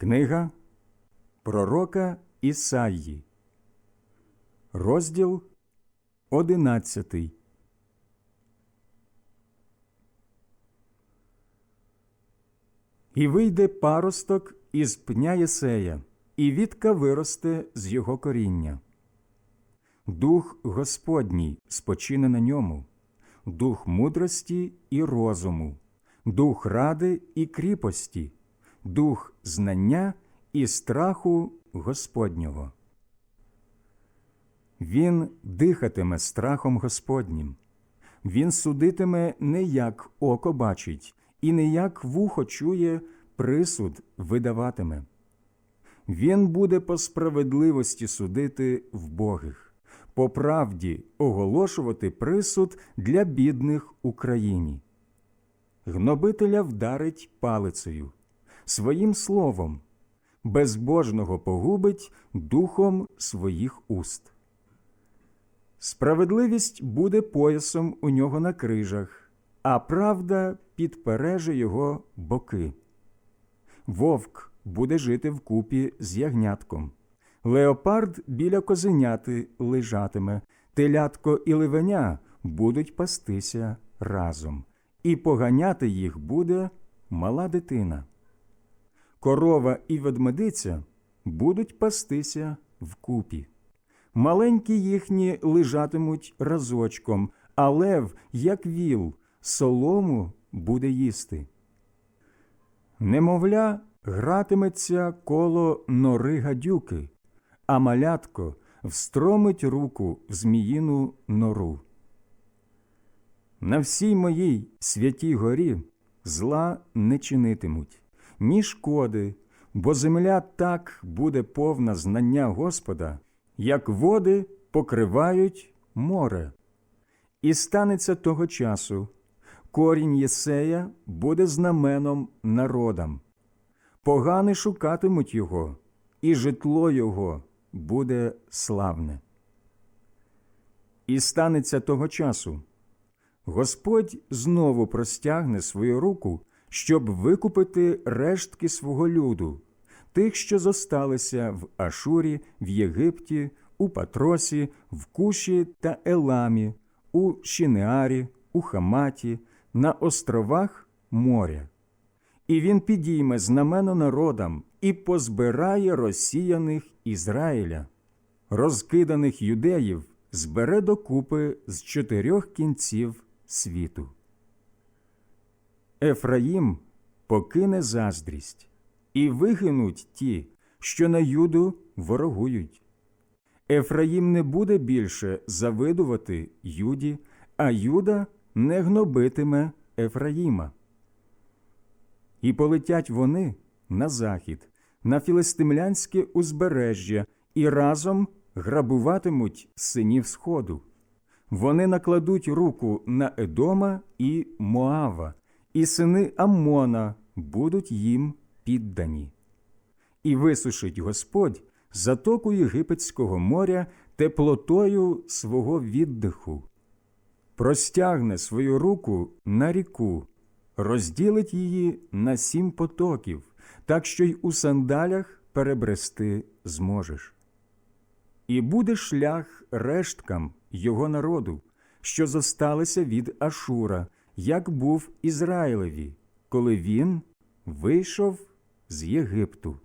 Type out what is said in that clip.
Книга Пророка Ісаї, розділ одинадцятий. І вийде паросток із пня Єсея, і вітка виросте з його коріння. Дух Господній спочине на ньому, дух мудрості і розуму, дух ради і кріпості, дух знання і страху Господнього. Він дихатиме страхом Господнім. Він судитиме не як око бачить, і не як вухо чує, присуд видаватиме. Він буде по справедливості судити вбогих, по правді оголошувати присуд для бідних Україні. Гнобителя вдарить палицею, своїм словом, безбожного погубить духом своїх уст. Справедливість буде поясом у нього на крижах, а правда підпереже його боки. Вовк буде жити вкупі з ягнятком. Леопард біля козеняти лежатиме, телятко і ливеня будуть пастися разом, і поганяти їх буде мала дитина. Корова і ведмедиця будуть пастися вкупі. Маленькі їхні лежатимуть разочком, а лев, як віл, солому буде їсти. Немовля гратиметься коло нори гадюки, а малятко встромить руку в зміїну нору. На всій моїй святій горі зла не чинитимуть, ні шкоди, бо земля так буде повна знання Господа, як води покривають море. І станеться того часу, корінь Єсея буде знаменом народам. Погани шукатимуть його, і житло його буде славне. І станеться того часу. Господь знову простягне свою руку, щоб викупити рештки свого люду, тих, що зосталися в Ашурі, в Єгипті, у Патросі, в Куші та Еламі, у Шинеарі, у Хаматі, на островах моря. І він підійме знамено народам і позбирає розсіяних Ізраїля, розкиданих юдеїв збере докупи з чотирьох кінців світу. Ефраїм покине заздрість, і вигинуть ті, що на юду ворогують. Ефраїм не буде більше завидувати Юді, а Юда не гнобитиме Ефраїма. І полетять вони на захід, на філистимлянське узбережжя, і разом грабуватимуть синів сходу. Вони накладуть руку на Едома і Моава, і сини Аммона будуть їм піддані. І висушить Господь затоку Єгипетського моря теплотою свого віддиху, простягне свою руку на ріку, розділить її на сім потоків, так що й у сандалях перебрести зможеш. І буде шлях решткам його народу, що зосталися від Ашура, як був Ізраїлеві, коли він вийшов з Єгипту.